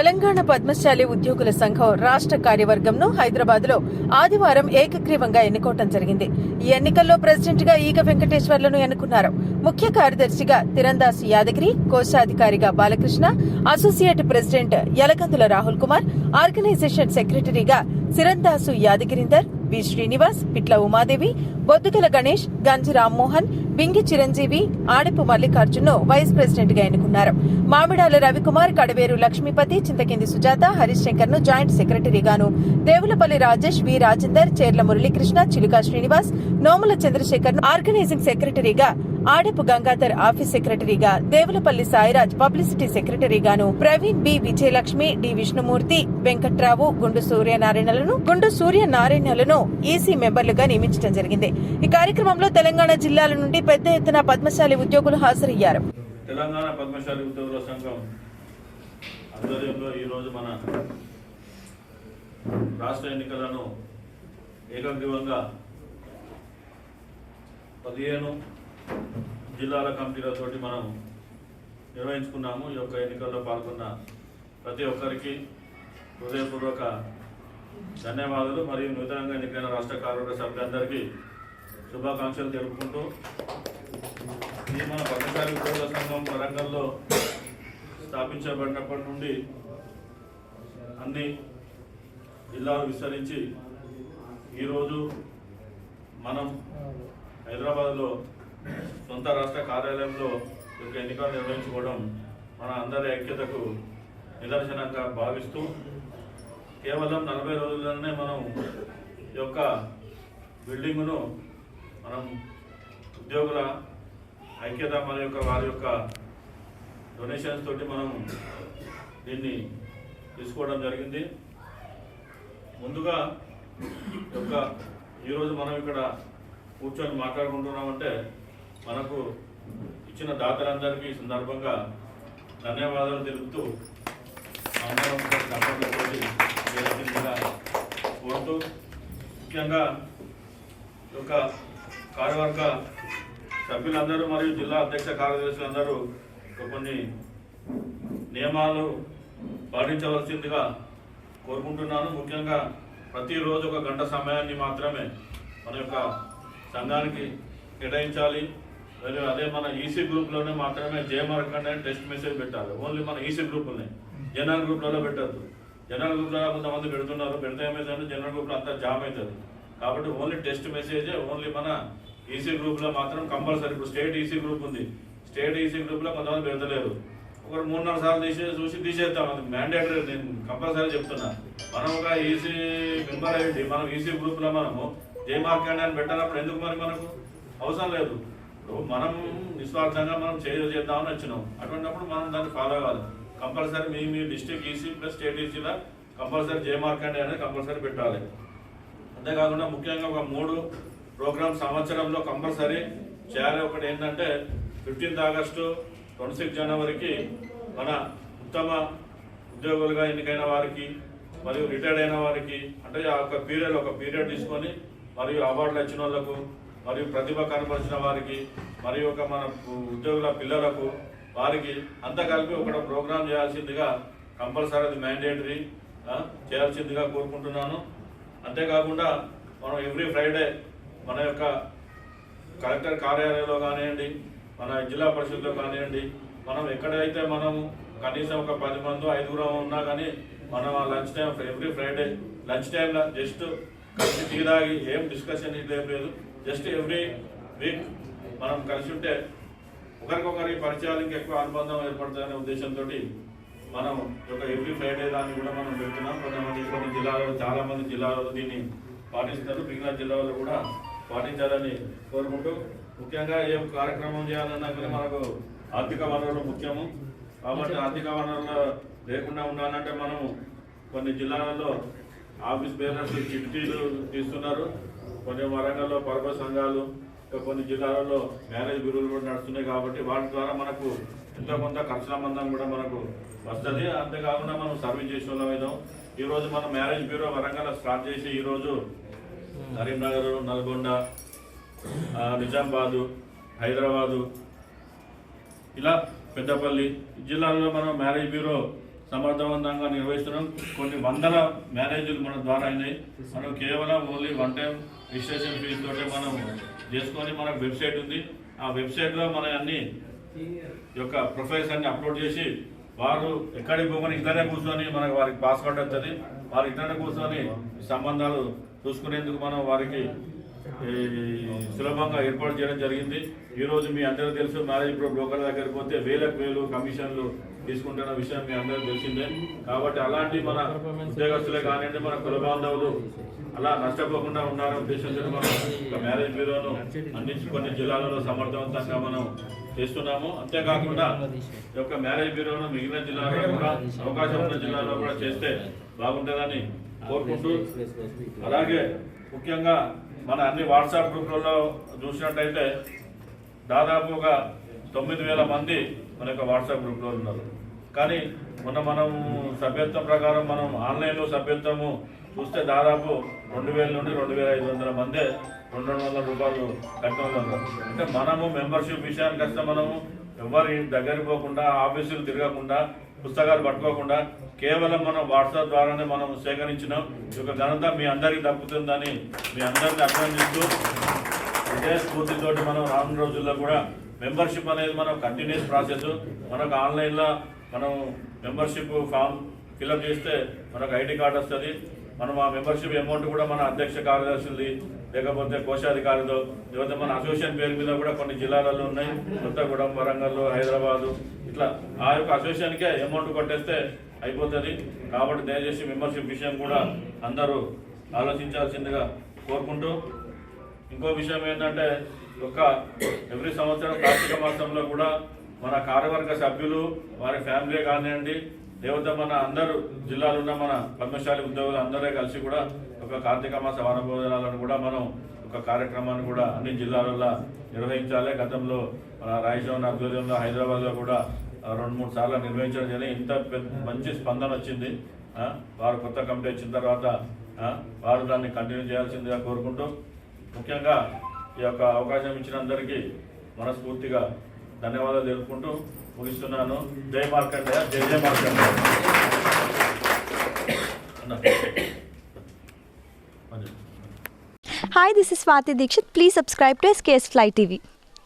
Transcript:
తెలంగాణ పద్మశాలి ఉద్యోగుల సంఘం రాష్ట్ర కార్యవర్గంను హైదరాబాద్లో ఆదివారం ఏకగ్రీవంగా ఎన్నుకోవటం జరిగింది. ఈ ఎన్నికల్లో ప్రెసిడెంట్గా ఈగ వెంకటేశ్వర్లను ఎన్నుకున్నారు. ముఖ్య కార్యదర్శిగా Tirandasu Yadagiri కోశాధికారిగా Balakrishna associate president Yelagandula Rahul Kumar organisation సెక్రటరీగా సిరందాసు యాదగిరిందర్ వి శ్రీనివాస్ పిట్ల ఉమాదేవి బొద్దుగల గణేష్ గంజి రామ్మోహన్ బింగి చిరంజీవి ఆడిపు మల్లికార్జున్ను వైస్ ప్రెసిడెంట్గా ఎన్నుకున్నారు. మామిడాల రవికుమార్ కడవేరు లక్ష్మీపతి చింతకింది సుజాత హరీష్ శంకర్ను జాయింట్ సెక్రటరీగాను. దేవులపల్లి రాజేష్ వి రాజేందర్ చేర్ల మురళీకృష్ణ చిలుక శ్రీనివాస్ నోముల చంద్రశేఖర్ను ఆర్గనైజింగ్ సెక్రటరీగా ఆడపు గంగాధర్ ఆఫీస్ సెక్రటరీగా దేవులపల్లి సాయిరాజ్ పబ్లిసిటీ సెక్రటరీగాను ప్రవీణ్ బి విజయలక్ష్మి డి విష్ణుమూర్తి వెంకట్రావు గుండు సూర్యనారాయణలను గుండు సూర్యనారాయణలను ఈసీ మెంబర్లుగా నియమించడం జరిగింది. ఈ కార్యక్రమంలో తెలంగాణ జిల్లాల నుండి పెద్ద ఎత్తున పద్మశాలి ఉద్యోగులు హాజరయ్యారు. తెలంగాణ పద్మశాలి ఉద్యోగుల సంఘం ఆధ్వర్యంలో మన రాష్ట్ర ఎన్నికలను ఏకగ్రీవంగా పదిహేను జిల్లాల కమిటీలతోటి మనం నిర్వహించుకున్నాము. ఈ యొక్క ఎన్నికల్లో పాల్గొన్న ప్రతి ఒక్కరికి హృదయపూర్వక ధన్యవాదాలు. మరియు నూతనంగా ఎన్నికైన రాష్ట్ర కార్యవర్గ సభ్యులందరికీ శుభాకాంక్షలు తెలుపుకుంటూ ఇది మన పద్మశాలి ఉద్యోగుల సంఘం వరంగల్లో స్థాపించబడినప్పటి నుండి అన్ని జిల్లాలు విస్తరించి ఈరోజు మనం హైదరాబాద్లో సొంత రాష్ట్ర కార్యాలయంలో యొక్క ఎన్నికలు నిర్వహించుకోవడం మన అందరి ఐక్యతకు నిదర్శనంగా భావిస్తూ కేవలం నలభై రోజుల్లోనే మనం ఈ యొక్క బిల్డింగును మనం ఉద్యోగుల ఐక్యత మన యొక్క వారి యొక్క డొనేషన్స్ తోటి మనం దీన్ని తీసుకోవడం జరిగింది. ముందుగా ఈ యొక్క ఈరోజు మనం ఇక్కడ కూర్చొని మాట్లాడుకుంటున్నామంటే మనకు ఇచ్చిన దాతలందరికీ ఈ సందర్భంగా ధన్యవాదాలు తెలుపుతూ అందరం కోరుతూ ముఖ్యంగా యొక్క కార్యవర్గ సభ్యులందరూ మరియు జిల్లా అధ్యక్ష కార్యదర్శులందరూ కొన్ని నియమాలు పాటించవలసిందిగా కోరుకుంటున్నాను. ముఖ్యంగా ప్రతిరోజు ఒక గంట సమయాన్ని మాత్రమే మన యొక్క సంఘానికి కేటాయించాలి. మరియు అదే మన ఈసీ గ్రూప్లోనే మాత్రమే జయమార్కండ్ అని టెస్ట్ మెసేజ్ పెట్టాలి. ఓన్లీ మన ఈసీ గ్రూపుల్ని. జనరల్ గ్రూప్లలో పెట్టద్దు. జనరల్ గ్రూప్లో కొంతమంది పెడుతున్నారు. పెడితే ఏమైందంటే జనరల్ గ్రూప్లో అంతా జామ్ అవుతుంది. కాబట్టి ఓన్లీ టెస్ట్ మెసేజ్ ఓన్లీ మన ఈసీ గ్రూప్లో మాత్రం కంపల్సరీ. ఇప్పుడు స్టేట్ ఈసీ గ్రూప్ ఉంది. స్టేట్ ఈసీ గ్రూప్లో కొంతమంది పెడతలేరు. ఒకరు మూడు నాలుగు సార్లు తీసే చూసి తీసేస్తాం. అది మ్యాండేటరీ నేను కంపల్సరీ చెప్తున్నా. మనం ఒక ఈసీ మెంబర్ అయ్యి మనం ఈసీ గ్రూప్లో మనము జే మార్కెండ్ అని పెట్టాలప్పుడు ఎందుకు మరి మనకు అవసరం లేదు? మనం నిస్వార్థంగా మనం చేద్దామని వచ్చినాం. అటువంటిప్పుడు మనం దాన్ని ఫాలో అవ్వాలి కంపల్సరీ మీ మీ డిస్ట్రిక్ట్ ఈసీ ప్లస్ స్టేట్ ఈసీలో కంపల్సరీ జే మార్కెట్ అనేది కంపల్సరీ పెట్టాలి. అంతేకాకుండా ముఖ్యంగా ఒక మూడు ప్రోగ్రామ్ సంవత్సరంలో కంపల్సరీ చేయాలి. ఒకటి ఏంటంటే ఫిఫ్టీన్త్ ఆగస్టు ట్వంటీ సిక్స్ జనవరికి మన ఉత్తమ ఉద్యోగులుగా ఎన్నికైన వారికి మరియు రిటైర్డ్ అయిన వారికి అంటే ఆ ఒక పీరియడ్ ఒక పీరియడ్ తీసుకొని మరియు అవార్డులు వచ్చిన వాళ్ళకు మరియు ప్రతిభ కనపరిచిన వారికి మరియు ఒక మన ఉద్యోగుల పిల్లలకు వారికి అంతా కలిపి ఒక ప్రోగ్రామ్ చేయాల్సిందిగా కంపల్సరీ అది మ్యాండేటరీ చేయాల్సిందిగా కోరుకుంటున్నాను. అంతేకాకుండా మనం ఎవ్రీ ఫ్రైడే మన యొక్క కలెక్టర్ కార్యాలయంలో కానివ్వండి మన జిల్లా పరిషత్లో కానివ్వండి మనం ఎక్కడైతే మనం కనీసం ఒక పది మంది ఐదుగురం ఉన్నా కానీ మనం ఆ lunch time every Friday lunch టైంలో జస్ట్ కలిసి టీ తాగి ఏం డిస్కషన్ ఇది ఏం లేదు. జస్ట్ ఎవ్రీ వీక్ మనం కలిసి ఉంటే ఒకరికొకరి పరిచయాలు ఎక్కువ అనుబంధం ఏర్పడుతుందనే ఉద్దేశంతో మనం ఒక యొక్క ఎవ్రీ ఫ్రైడే దాన్ని కూడా మనం పెడుతున్నాం. కొంతమంది కొన్ని జిల్లాలో చాలామంది జిల్లాలో దీన్ని పాటిస్తారు. మిగిలిన జిల్లాలో కూడా పాటించాలని కోరుకుంటూ ముఖ్యంగా ఏ కార్యక్రమం చేయాలన్నా కానీ మనకు ఆర్థిక వనరులు ముఖ్యము. కాబట్టి ఆర్థిక వనరులు లేకుండా ఉండాలంటే మనము కొన్ని జిల్లాలలో ఆఫీస్ బేరర్స్ చిట్టీలు తీస్తున్నారు. కొన్ని వరంగల్లో పర్వ సంఘాలు ఇంకా కొన్ని జిల్లాలలో మ్యారేజ్ బ్యూరోలు కూడా నడుస్తున్నాయి కాబట్టి వాటి ద్వారా మనకు ఎంతో కొంత ఖర్చుల కూడా మనకు వస్తుంది. అంతేకాకుండా మనం సర్వీస్ చేసే వాళ్ళం ఈరోజు మనం మ్యారేజ్ బ్యూరో వరంగల్ స్టార్ట్ చేసి ఈరోజు కరీంనగర్ నల్గొండ నిజామాబాదు హైదరాబాదు ఇలా పెద్దపల్లి జిల్లాలో జిల్లాల్లో మనం మ్యారేజ్ బ్యూరో సమర్థవంతంగా నిర్వహిస్తున్నాం. కొన్ని వందల మ్యారేజీలు మన ద్వారా అయినాయి. మనం కేవలం ఓన్లీ వన్ టైం రిజిస్ట్రేషన్ ఫీజుతో మనం చేసుకొని మనకు వెబ్సైట్ ఉంది. ఆ వెబ్సైట్లో మన అన్ని యొక్క ప్రొఫైల్స్ అన్ని అప్లోడ్ చేసి వారు ఎక్కడికి పోమని ఇద్దరే కూర్చొని మనకు వారికి పాస్వర్డ్ వస్తుంది. వారు ఇద్దరే కూర్చొని సంబంధాలు చూసుకునేందుకు మనం వారికి సులభంగా ఏర్పాటు చేయడం జరిగింది. ఈరోజు మీ అందరూ తెలుసు మ్యారేజ్ ఇప్పుడు బ్రోకర్ దగ్గరికి పోతే వేలకు వేలు కమిషన్లు తీసుకుంటున్న విషయం మీ అందరికీ తెలిసిందే. కాబట్టి అలాంటి మన ఉద్యోగస్తులే కానివ్వండి మన కుల బాంధవులు అలా నష్టపోకుండా ఉండాలనే ఉద్దేశంతో మనం ఒక మ్యారేజ్ బ్యూరోను అందించి కొన్ని జిల్లాలలో సమర్థవంతంగా మనం చేస్తున్నాము. అంతేకాకుండా ఈ యొక్క మ్యారేజ్ బ్యూరోను మిగిలిన జిల్లాలో కూడా అవకాశం ఉన్న జిల్లాలో కూడా చేస్తే బాగుంటుందని కోరుకుంటూ అలాగే ముఖ్యంగా మన అన్ని వాట్సాప్ గ్రూపులలో చూసినట్టయితే దాదాపు ఒక తొమ్మిది వేల మంది మన యొక్క వాట్సాప్ గ్రూప్లో ఉన్నారు. కానీ మొన్న మనం సభ్యత్వం ప్రకారం మనం ఆన్లైన్లో సభ్యత్వము చూస్తే దాదాపు రెండు వేల నుండి రెండు వేల ఐదు వందల మందే రెండు రెండు వందల రూపాయలు కట్టడం ఉన్నారు. అంటే మనము మెంబర్షిప్ విషయానికి వస్తే మనము ఎవరి దగ్గరికి పోకుండా ఆఫీసులు తిరగకుండా పుస్తకాలు పట్టుకోకుండా కేవలం మనం వాట్సాప్ ద్వారానే మనం సేకరించినాం. ఈ యొక్క ఘనత మీ అందరికీ దక్కుతుందని మీ అందరిని అభినందిస్తూ ఇదే స్ఫూర్తితోటి మనం రానున్న రోజుల్లో కూడా మెంబర్షిప్ అనేది మనం కంటిన్యూస్ ప్రాసెస్ మనకు ఆన్లైన్లో మనం మెంబర్షిప్ ఫామ్ ఫిల్అప్ చేస్తే మనకు ఐడి కార్డు వస్తుంది. మనం ఆ మెంబర్షిప్ అమౌంట్ కూడా మన అధ్యక్ష కార్యదర్శులది లేకపోతే కోశాధికారిదో లేకపోతే మన అసోసియేషన్ పేరు మీద కూడా కొన్ని జిల్లాలలో ఉన్నాయి. కొత్తగూడెం వరంగల్ హైదరాబాదు. ఇట్లా ఆ యొక్క అసోసియేషన్కే అమౌంట్ కొట్టేస్తే అయిపోతుంది. కాబట్టి దయచేసి మెంబర్షిప్ విషయం కూడా అందరూ ఆలోచించాల్సిందిగా కోరుకుంటూ ఇంకో విషయం ఏంటంటే ఒక ఎవ్రీ సంవత్సరం కార్తీక మాసంలో కూడా మన కార్యవర్గ సభ్యులు వారి ఫ్యామిలీ కానివ్వండి దేవత మన అందరూ జిల్లాలో ఉన్న మన పద్మశాలి ఉద్యోగులు అందరూ కలిసి కూడా ఒక కార్తీక మాస వనభోజనాలను కూడా మనం ఒక కార్యక్రమాన్ని కూడా అన్ని జిల్లాలలో నిర్వహించాలి. గతంలో మన రాయచౌన్ ఆధ్వర్యంలో హైదరాబాద్లో కూడా రెండు మూడు సార్లు నిర్వహించడం జరిగింది. ఇంత పెద్ద మంచి స్పందన వచ్చింది. వారు కొత్త కమిటీ వచ్చిన తర్వాత వారు దాన్ని కంటిన్యూ చేయాల్సిందిగా కోరుకుంటూ ముఖ్యంగా ఈ యొక్క అవకాశం ఇచ్చిన అందరికీ మనస్ఫూర్తిగా ధన్యవాదాలు తెలుపుకుంటూ ముగిస్తున్నాను జై మార్కండేయ జై జై మార్కండేయ అన్న. మంచిది. Hi, this is Swati Dikshit. Please subscribe to SKS Fly TV.